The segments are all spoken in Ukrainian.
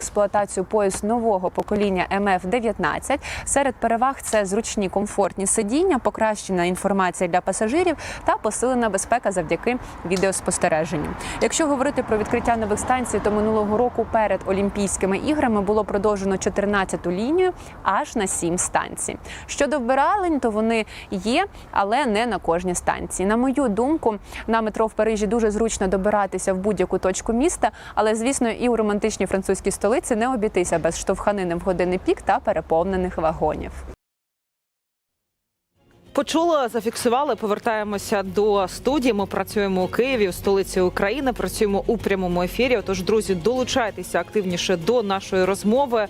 експлуатацію поїзд нового покоління МФ-19. Серед переваг це зручні комфортні сидіння, покращена інформація для пасажирів та посилена безпека завдяки відеоспостереженню. Якщо говорити про відкриття нових станцій, то минулого року перед Олімпійськими іграми було продовжено 14-ту лінію аж на 7 станцій. Щодо вбиралень, то вони є, але не на кожній станції. На мою думку, на метро в Парижі дуже зручно добиратися в будь-яку точку міста, але звісно, і у романтичній французькій столиці не обійтися без штовханини в години пік та переповнених вагонів. Почули, зафіксували. Повертаємося до студії. Ми працюємо у Києві, у столиці України. Працюємо у прямому ефірі. Отож, друзі, долучайтеся активніше до нашої розмови.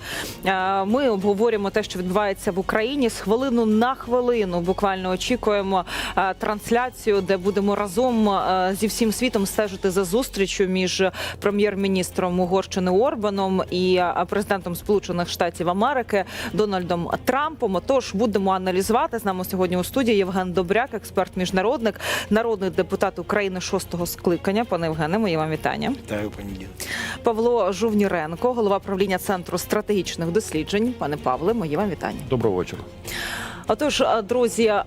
Е, Ми обговорюємо те, що відбувається в Україні. З хвилину на хвилину буквально очікуємо е, трансляцію, де будемо разом е, зі всім світом стежити за зустрічю між прем'єр-міністром Угорщини Орбаном і президентом Сполучених Штатів Америки Дональдом Трампом. Отож, будемо аналізувати з нами сьогодні у студії Євген Добряк, експерт міжнародник, народний депутат України шостого скликання. Пане Євгене, мої вам вітання. Вітаю, пані Діна. Павло Жувніренко, голова правління центру стратегічних досліджень. Пане Павле, мої вам вітання. Доброго вечора. Отож, е, друзі, е,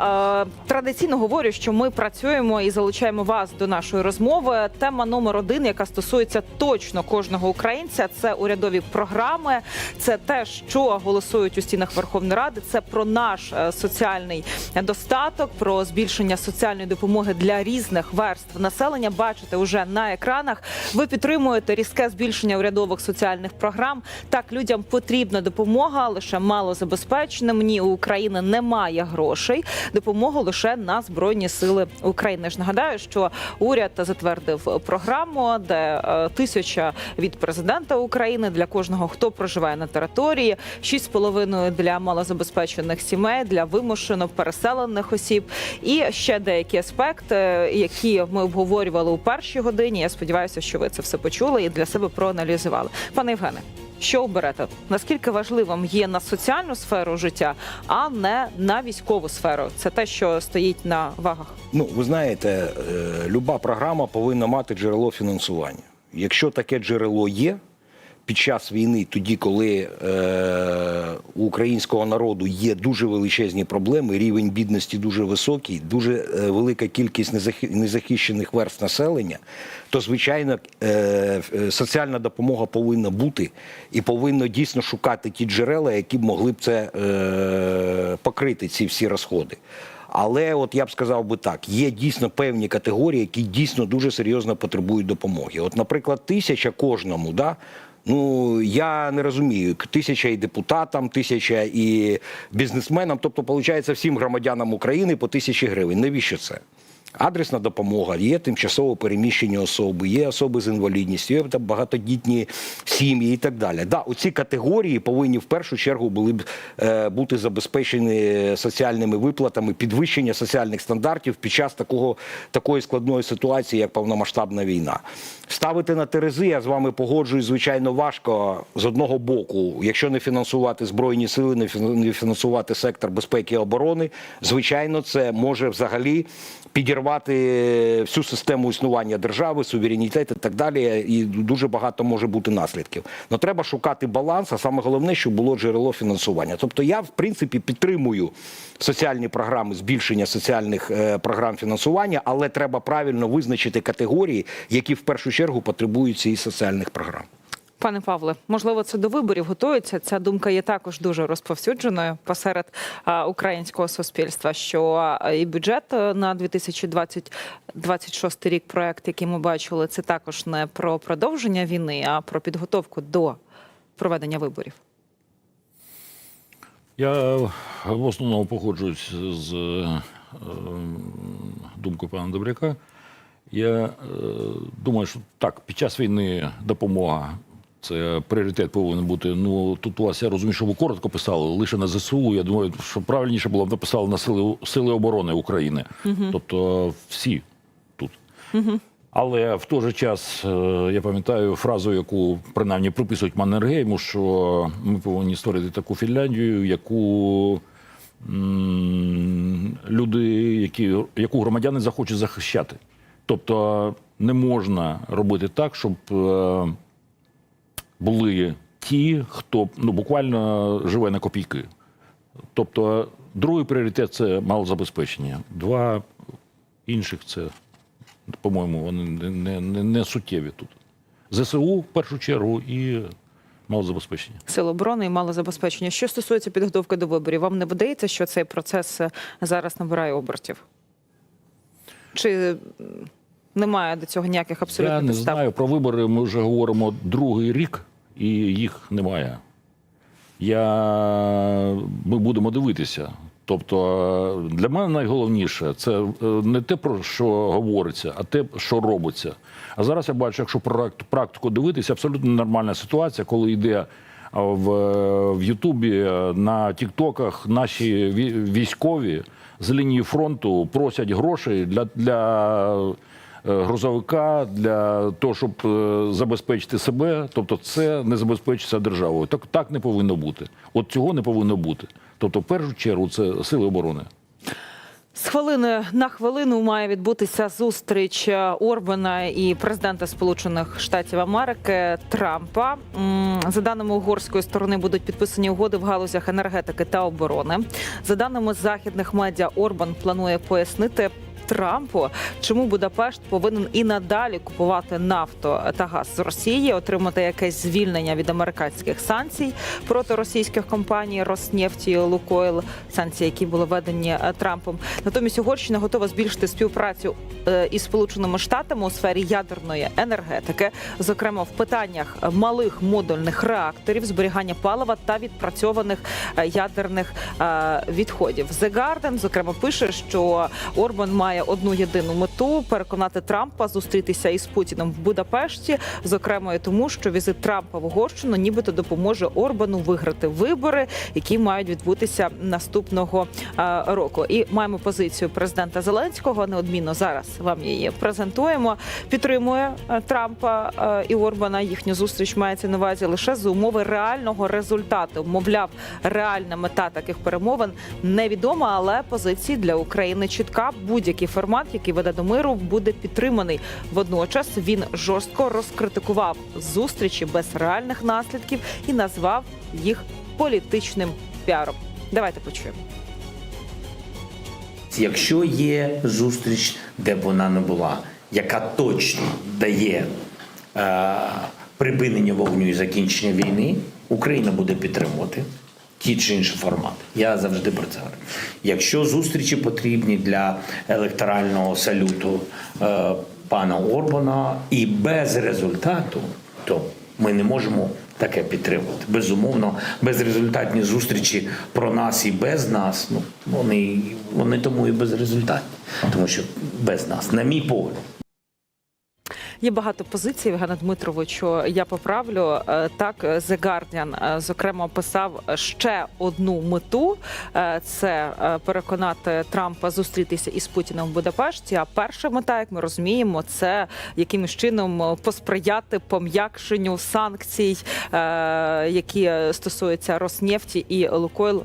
традиційно говорю, що ми працюємо і залучаємо вас до нашої розмови. Тема номер один, яка стосується точно кожного українця, це урядові програми. Це те, що голосують у стінах Верховної Ради. Це про наш е, соціальний достаток, про збільшення соціальної допомоги для різних верств населення. Бачите уже на екранах. Ви підтримуєте різке збільшення урядових соціальних програм. Так людям потрібна допомога, лише малозабезпеченим. Ні, у України немає грошей. Допомогу лише на збройні сили України. ж нагадаю, що уряд затвердив програму, де е, тисяча від президента України для кожного, хто проживає на території, 6,5 для малозабезпечених сімей, для вимушено переселених осіб. І ще деякі аспекти, які ми обговорювали у першій годині. Я сподіваюся, що ви це все почули і для себе проаналізували. Пане Євгене. Що оберете? Наскільки важливим є на соціальну сферу життя, а не на військову сферу? Це те, що стоїть на вагах. Ну, ви знаєте, е, люба програма повинна мати джерело фінансування. Якщо таке джерело є під час війни, тоді, коли е, у українського народу є дуже величезні проблеми, рівень бідності дуже високий, дуже е, велика кількість незахи- незахищених верств населення, то звичайно е, е, соціальна допомога повинна бути і повинно дійсно шукати ті джерела, які б могли б це е, покрити ці всі розходи. Але от я б сказав би так: є дійсно певні категорії, які дійсно дуже серйозно потребують допомоги. От, наприклад, тисяча кожному, да. Ну я не розумію, тисяча і депутатам, тисяча і бізнесменам, тобто, виходить, всім громадянам України по тисячі гривень. Навіщо це? Адресна допомога, є тимчасово переміщені особи, є особи з інвалідністю, є там багатодітні сім'ї і так далі. Да, оці категорії повинні в першу чергу були б е, бути забезпечені соціальними виплатами, підвищення соціальних стандартів під час такого такої складної ситуації, як повномасштабна війна. Ставити на терези, я з вами погоджуюсь, звичайно, важко з одного боку, якщо не фінансувати збройні сили, не фінансувати сектор безпеки і оборони, звичайно, це може взагалі підірвати всю систему існування держави, суверенітет і так далі. І дуже багато може бути наслідків. Но треба шукати баланс, а саме головне, щоб було джерело фінансування. Тобто, я в принципі підтримую соціальні програми, збільшення соціальних е, програм фінансування, але треба правильно визначити категорії, які в першу чергу потребують цієї соціальних програм. Пане Павле, можливо, це до виборів готується. Ця думка є також дуже розповсюдженою посеред українського суспільства. Що і бюджет е, на 2026 рік, проект, який ми бачили, це також не про продовження війни, а про підготовку до проведення виборів. Я в основному погоджуюсь з е, думкою пана Добряка. Я е, думаю, що так, під час війни допомога це пріоритет повинен бути. Ну тут у вас я розумію, що ви коротко писали лише на ЗСУ. Я думаю, що правильніше було б написали на сили, сили оборони України. Тобто всі тут. Але в той же час е, я пам'ятаю фразу, яку принаймні приписують Маннергейму, що ми повинні створити таку Фінляндію, яку люди, які, яку громадяни захочуть захищати. Тобто не можна робити так, щоб е, були ті, хто ну, буквально живе на копійки. Тобто, другий пріоритет це малозабезпечення. Два інших це, по-моєму, вони не, не, не, суттєві тут. ЗСУ в першу чергу і малозабезпечення. Сил оборони і малозабезпечення. Що стосується підготовки до виборів, вам не видається, що цей процес е, зараз набирає обертів? Чи немає до цього ніяких абсолютно Я не підстав? знаю про вибори. Ми вже говоримо другий рік, і їх немає. Я... Ми будемо дивитися. Тобто для мене найголовніше це е, не те, про що говориться, а те, що робиться. А зараз я бачу, якщо практ- практику дивитися, абсолютно нормальна ситуація, коли йде в, в Ютубі, е, на Тіктоках наші військові з лінії фронту просять грошей для, для е, грузовика для того, щоб е, забезпечити себе. Тобто, це не забезпечиться державою. Так, так не повинно бути. От цього не повинно бути. Тобто, в першу чергу, це сили оборони. З хвилини на хвилину має відбутися зустріч е, Орбана і президента Сполучених Штатів Америки Трампа. За даними угорської сторони, будуть підписані угоди в галузях енергетики та оборони. За даними західних медіа, Орбан планує пояснити. Трампу, чому Будапешт повинен і надалі купувати нафту та газ з Росії, отримати якесь звільнення від американських санкцій проти російських компаній Роснефті Лукойл, санкції, які були введені е, Трампом. Натомість Угорщина готова збільшити співпрацю е, із Сполученими Штатами у сфері ядерної енергетики, зокрема в питаннях малих модульних реакторів, зберігання палива та відпрацьованих е, ядерних відходів. The Guardian, зокрема, пише, що Орбан має одну єдину мету переконати Трампа зустрітися із Путіним в Будапешті, зокрема і тому, що візит Трампа в Угорщину нібито допоможе Орбану виграти вибори, які мають відбутися наступного е, року. І маємо позицію президента Зеленського. Неодмінно зараз вам її презентуємо. Підтримує е, Трампа е, і Орбана. Їхню зустріч мається на увазі лише за умови реального результату. Мовляв, реальна мета таких перемовин невідома, але позиції для України чітка. Будь-який формат, який веде до миру, буде підтриманий. Водночас він жорстко розкритикував зустрічі без реальних наслідків і назвав їх політичним піаром. Давайте почуємо. Якщо є зустріч, де б вона не була, яка точно дає е, припинення вогню і закінчення війни, Україна буде підтримувати ті чи інші формати. Я завжди про це говорю. Якщо зустрічі потрібні для електорального салюту е, пана Орбана і без результату, то ми не можемо таке підтримувати. Безумовно, безрезультатні зустрічі про нас і без нас, ну вони, вони тому і безрезультатні, тому що без нас, на мій погляд. Є багато позицій, Євгена Дмитровичу. Я поправлю Е, так. The Guardian, е, зокрема писав ще одну мету: Е, це е, переконати Трампа зустрітися із Путіним в Будапешті. А перша мета, як ми розуміємо, це якимось чином е, посприяти пом'якшенню санкцій, е, які стосуються Роснефті і Лукойл.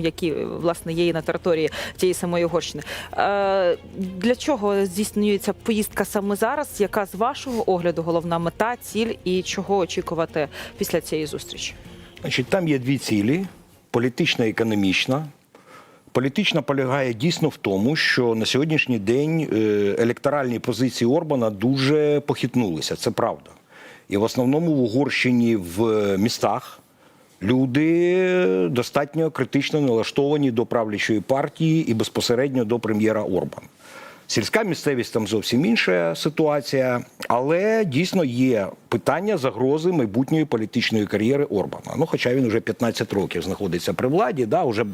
Які власне є і на території тієї самої Угорщини. Е, для чого здійснюється поїздка саме зараз? Яка з вашого огляду головна мета, ціль і чого очікувати після цієї зустрічі? Значить, там є дві цілі: політична і економічна. Політична полягає дійсно в тому, що на сьогоднішній день е, електоральні позиції Орбана дуже похитнулися. Це правда. І в основному в Угорщині в містах люди достатньо критично налаштовані до правлячої партії і безпосередньо до прем'єра Орбана. Сільська місцевість там зовсім інша ситуація, але дійсно є питання загрози майбутньої політичної кар'єри Орбана. Ну, хоча він вже 15 років знаходиться при владі, да, вже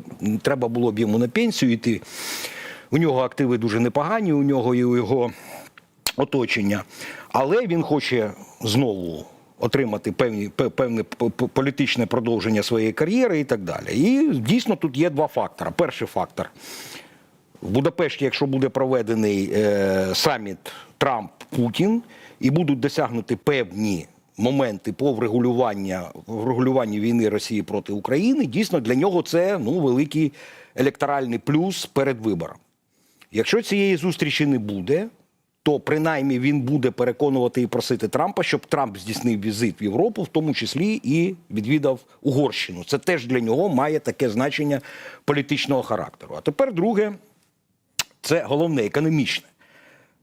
треба було б йому на пенсію йти. У нього активи дуже непогані, у нього і у його оточення. Але він хоче знову отримати певні, певне політичне продовження своєї кар'єри і так далі. І дійсно тут є два фактори. Перший фактор. В Будапешті, якщо буде проведений е, саміт Трамп-Путін, і будуть досягнуті певні моменти по врегулювання, врегулюванню війни Росії проти України, дійсно для нього це ну, великий електоральний плюс перед вибором. Якщо цієї зустрічі не буде, то принаймні він буде переконувати і просити Трампа, щоб Трамп здійснив візит в Європу, в тому числі і відвідав Угорщину. Це теж для нього має таке значення політичного характеру. А тепер друге, це головне економічне.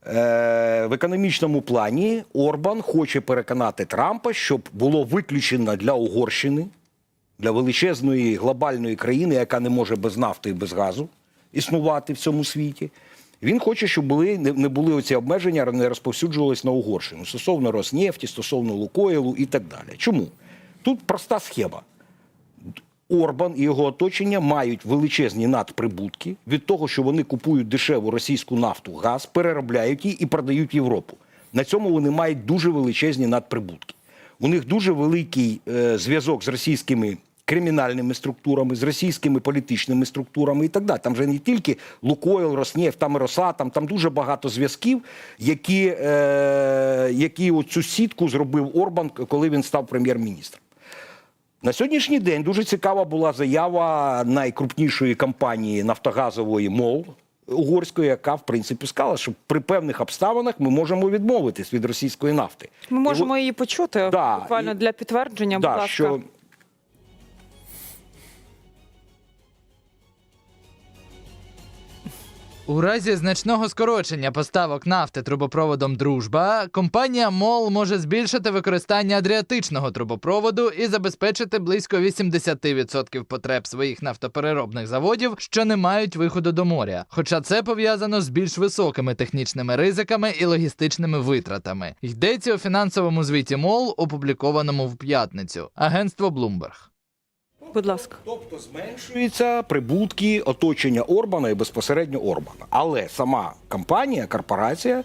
Е, В економічному плані Орбан хоче переконати Трампа, щоб було виключено для Угорщини, для величезної глобальної країни, яка не може без нафти і без газу існувати в цьому світі. Він хоче, щоб були не, були оці обмеження, не розповсюджувались на Угорщину стосовно Роснефті, стосовно Лукойлу і так далі. Чому? Тут проста схема. Орбан і його оточення мають величезні надприбутки від того, що вони купують дешеву російську нафту, газ, переробляють її і продають Європу. На цьому вони мають дуже величезні надприбутки. У них дуже великий е, зв'язок з російськими кримінальними структурами, з російськими політичними структурами і так далі. Там же не тільки Лукойл, Роснефть, там і Росатом, там дуже багато зв'язків, які, е, які оцю сітку зробив Орбан, коли він став прем'єр-міністром. На сьогоднішній день дуже цікава була заява найкрупнішої компанії нафтогазової МОЛ угорської, яка в принципі сказала, що при певних обставинах ми можемо відмовитись від російської нафти. Ми І можемо її почути Да, буквально і- для підтвердження. Да, будь ласка. що У разі значного скорочення поставок нафти трубопроводом Дружба компанія МОЛ може збільшити використання адріатичного трубопроводу і забезпечити близько 80% потреб своїх нафтопереробних заводів, що не мають виходу до моря. Хоча це пов'язано з більш високими технічними ризиками і логістичними витратами. Йдеться у фінансовому звіті МОЛ, опублікованому в п'ятницю. Агентство Bloomberg. Будь ласка. Тобто зменшуються прибутки оточення Орбана і безпосередньо Орбана. Але сама компанія, корпорація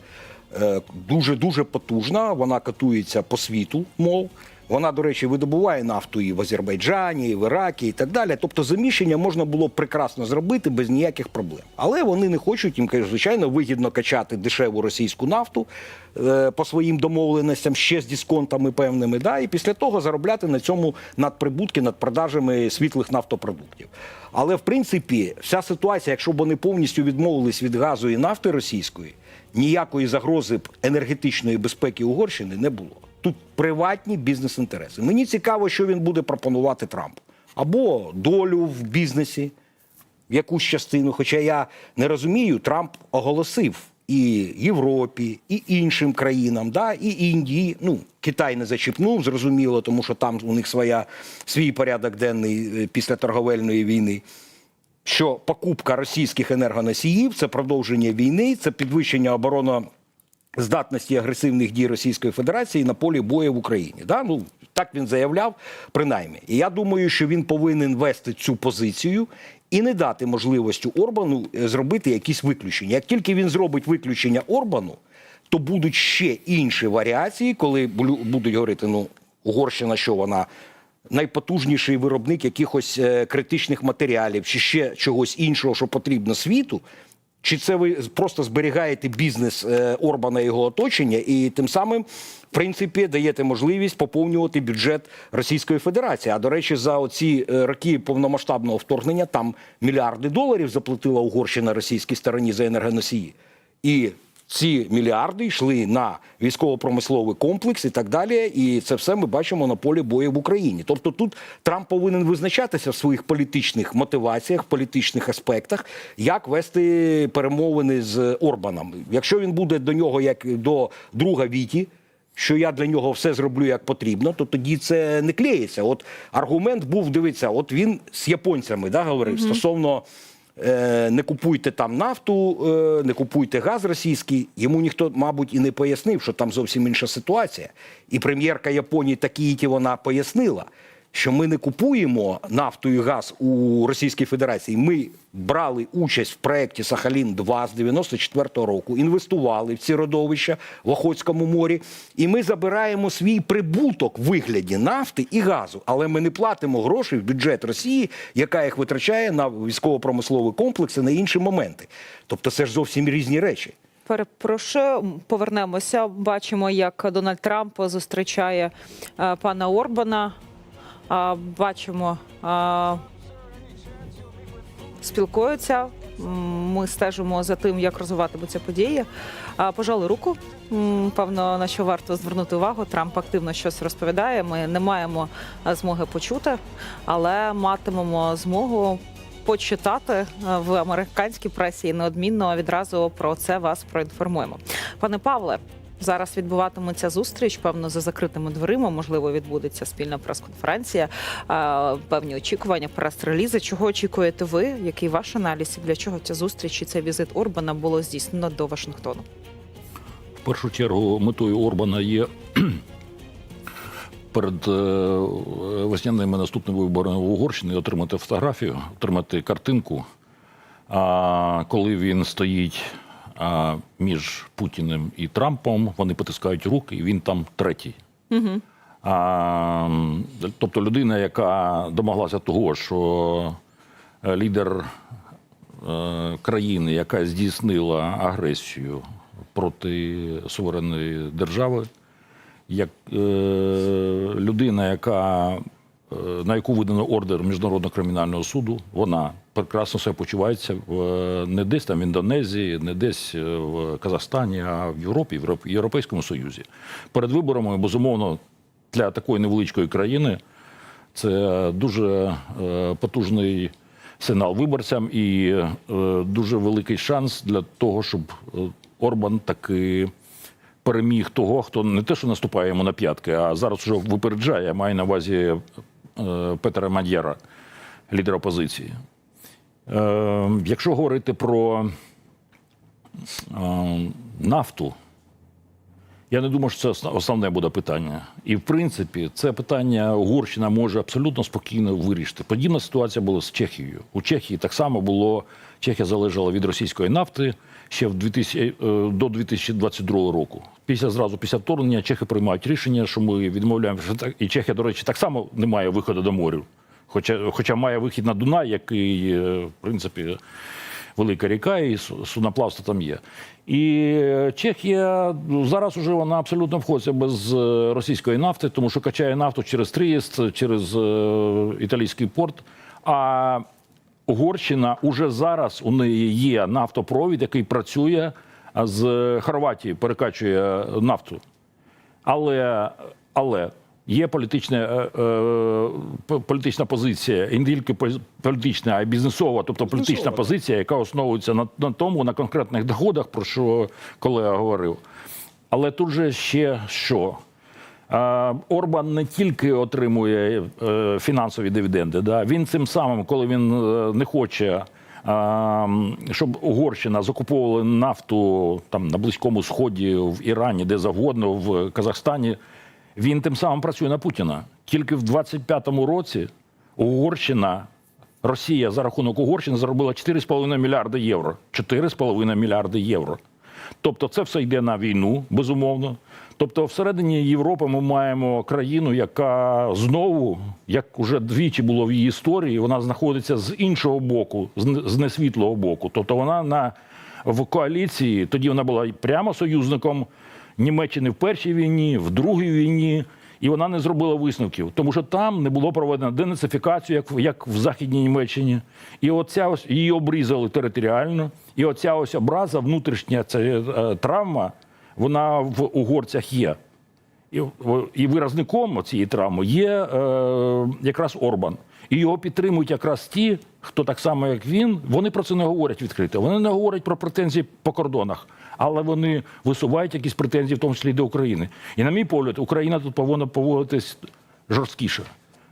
дуже дуже потужна. Вона катується по світу, мов. Вона, до речі, видобуває нафту і в Азербайджані, і в Іракі, і так далі. Тобто заміщення можна було прекрасно зробити без ніяких проблем. Але вони не хочуть їм, звичайно, вигідно качати дешеву російську нафту е, по своїм домовленостям ще з дисконтами певними. Да, і після того заробляти на цьому надприбутки над продажами світлих нафтопродуктів. Але в принципі, вся ситуація, якщо б вони повністю відмовились від газу і нафти російської, ніякої загрози енергетичної безпеки Угорщини не було. Тут приватні бізнес-інтереси. Мені цікаво, що він буде пропонувати Трампу. Або долю в бізнесі, в якусь частину. Хоча я не розумію, Трамп оголосив і Європі, і іншим країнам, да, і Індії. Ну, Китай не зачіпнув, зрозуміло, тому що там у них своя, свій порядок денний е, після торговельної війни. Що покупка російських енергоносіїв це продовження війни, це підвищення обороно здатності агресивних дій Російської Федерації на полі бою в Україні. Да? Ну, так він заявляв, принаймні. І я думаю, що він повинен вести цю позицію і не дати можливості Орбану е, зробити якісь виключення. Як тільки він зробить виключення Орбану, то будуть ще інші варіації, коли будуть говорити, ну, Угорщина, що вона найпотужніший виробник якихось е, критичних матеріалів чи ще чогось іншого, що потрібно світу. Чи це ви просто зберігаєте бізнес е, Орбана і його оточення, і тим самим, в принципі, даєте можливість поповнювати бюджет Російської Федерації? А до речі, за оці е, роки повномасштабного вторгнення там мільярди доларів заплатила Угорщина російській стороні за енергоносії. І ці мільярди йшли на військово-промисловий комплекс і так далі. І це все ми бачимо на полі бою в Україні. Тобто тут Трамп повинен визначатися в своїх політичних мотиваціях, політичних аспектах, як вести перемовини з Орбаном. Якщо він буде до нього як до друга Віті. Що я для нього все зроблю як потрібно, то тоді це не клеїться. От аргумент був, дивіться, от він з японцями да, говорив стосовно е, не купуйте там нафту, е, не купуйте газ російський. Йому ніхто, мабуть, і не пояснив, що там зовсім інша ситуація. І прем'єрка Японії Такіїті вона пояснила, що ми не купуємо нафту і газ у Російській Федерації. Ми брали участь в проєкті Сахалін 2 з 94-го року, інвестували в ці родовища в Охотському морі, і ми забираємо свій прибуток в вигляді нафти і газу, але ми не платимо грошей в бюджет Росії, яка їх витрачає на військово-промисловий комплекс і на інші моменти. Тобто це ж зовсім різні речі. Перепрошую, повернемося. Бачимо, як Дональд Трамп зустрічає е, пана Орбана. Бачимо, спілкуються. Ми стежимо за тим, як розвиватимуться події. Пожали руку. Певно, на що варто звернути увагу. Трамп активно щось розповідає. Ми не маємо змоги почути, але матимемо змогу. Почитати е, в американській пресі і неодмінно відразу про це вас проінформуємо. Пане Павле, зараз відбуватиметься зустріч. Певно, за закритими дверима. Можливо, відбудеться спільна прес-конференція. Певні очікування, прес-релізи. Чого очікуєте ви? Який ваш аналіз для чого ця зустріч і цей візит Орбана було здійснено до Вашингтону? В першу чергу метою Орбана є перед е, весняними наступними виборами в Угорщині отримати фотографію, отримати картинку. А коли він стоїть а, між Путіним і Трампом, вони потискають руки, і він там третій. А, тобто людина, яка домоглася того, що е, лідер е, країни, яка здійснила агресію проти суверенної держави, як е, людина, яка, на яку видано ордер Міжнародного кримінального суду, вона прекрасно себе почувається в, е, не десь там в Індонезії, не десь е, в Казахстані, а в Європі, в Європейському Союзі. Перед виборами, безумовно, для такої невеличкої країни це дуже е, потужний сигнал виборцям і е, дуже великий шанс для того, щоб е, Орбан таки переміг того, хто не те, що наступає йому на п'ятки, а зараз вже випереджає, має на увазі е, Петера Мад'єра, лідера опозиції. Е, Якщо говорити про е, нафту, я не думаю, що це основне буде питання. І в принципі, це питання Угорщина може абсолютно спокійно вирішити. Подібна ситуація була з Чехією. У Чехії так само було. Чехія залежала від російської нафти ще в 2000, е, до 2022 року. Після зразу після вторгнення чехи приймають рішення, що ми відмовляємо. так- І Чехія, до речі, так само не має виходу до моря. Хоча, хоча має вихід на Дунай, який, е, в принципі, велика ріка, і су- судноплавство там є. І Чехія ну, зараз уже вона абсолютно входиться без е, російської нафти, тому що качає нафту через Трієст, через італійський порт. А Угорщина уже зараз у неї є нафтопровід, який працює з Хорватії, перекачує нафту. Але, але є політична, е, е, політична позиція, і не тільки політична, а й бізнесова, тобто політична позиція, яка основується на, на тому, на конкретних доходах, про що колега говорив. Але тут же ще що? Орбан не тільки отримує е, фінансові дивіденди, да? він цим самим, коли він е, не хоче, щоб Угорщина закуповувала нафту там на Близькому Сході, в Ірані, де завгодно, в Казахстані, він тим самим працює на Путіна. Тільки в 25-му році Угорщина, Росія за рахунок Угорщини заробила 4,5 мільярди євро. 4,5 мільярди євро. Тобто це все йде на війну, безумовно. Тобто, всередині Європи ми маємо країну, яка знову, як уже двічі було в її історії, вона знаходиться з іншого боку, з несвітлого боку. Тобто вона на в коаліції, тоді вона була прямо союзником Німеччини в першій війні, в другій війні. І вона не зробила висновків, тому що там не було проведено денацифікацію, як, в- як в Західній Німеччині. І оця ось її обрізали територіально. І оця ось образа, внутрішня ця е, травма, вона в угорцях є. І, і виразником цієї травми є е, якраз Орбан. І його підтримують якраз ті, хто так само, як він, вони про це не говорять відкрито. Вони не говорять про претензії по кордонах, але вони висувають якісь претензії, в тому числі до України. І, на мій погляд, Україна тут повинна поводитись жорсткіше.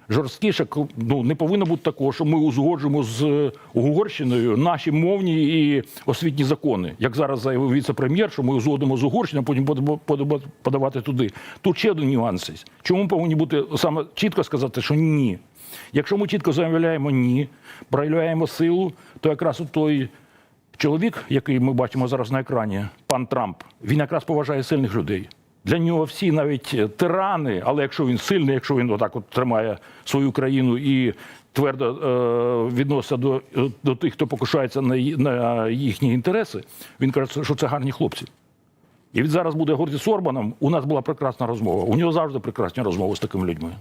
Жорсткіше ну, не повинно бути такого, що ми узгоджуємо з е, Угорщиною наші мовні і освітні закони. Як зараз заявив віце-прем'єр, що ми узгодимо з Угорщиною, потім подавати туди. Тут ще один нюанс. Чому повинні бути саме чітко сказати, що ні? Якщо ми чітко заявляємо ні, проявляємо силу, то якраз от той чоловік, який ми бачимо зараз на екрані, пан Трамп, він якраз поважає сильних людей. Для нього всі навіть е, тирани, але якщо він сильний, якщо він отак от тримає свою країну і твердо е, відноситься до, е, до тих, хто покушається на, на їхні інтереси, він каже, що це гарні хлопці. І він зараз буде горді з Орбаном. У нас була прекрасна розмова. У нього завжди прекрасні розмови з такими людьми.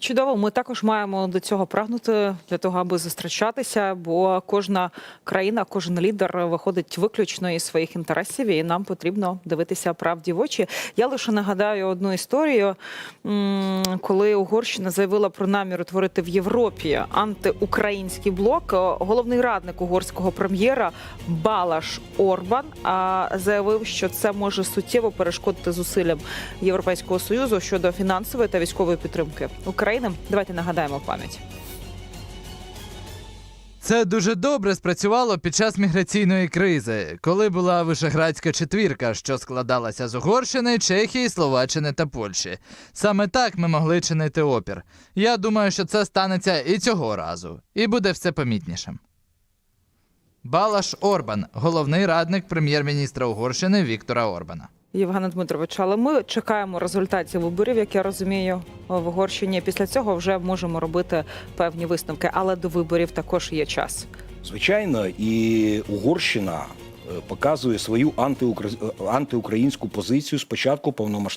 Чудово, ми також маємо до цього прагнути для того, аби зустрічатися, бо кожна країна, кожен лідер виходить виключно із своїх інтересів, і нам потрібно дивитися правді в очі. Я лише нагадаю одну історію, коли Угорщина заявила про намір утворити в Європі антиукраїнський блок. Головний радник угорського прем'єра Балаш Орбан заявив, що це може суттєво перешкодити зусиллям Європейського союзу щодо фінансової та військової підтримки України. Давайте нагадаємо пам'ять. Це дуже добре спрацювало під час міграційної кризи, коли була вишеградська четвірка, що складалася з Угорщини, Чехії, Словаччини та Польщі. Саме так ми могли чинити опір. Я думаю, що це станеться і цього разу, і буде все помітнішим. Балаш Орбан, головний радник прем'єр-міністра Угорщини Віктора Орбана. Євгена Дмитровича, але ми чекаємо результатів виборів, як я розумію, в Угорщині. Після цього вже можемо робити певні висновки, але до виборів також є час. Звичайно, і Угорщина е, показує свою антиукр- антиукраїнську позицію спочатку початку повномасштабного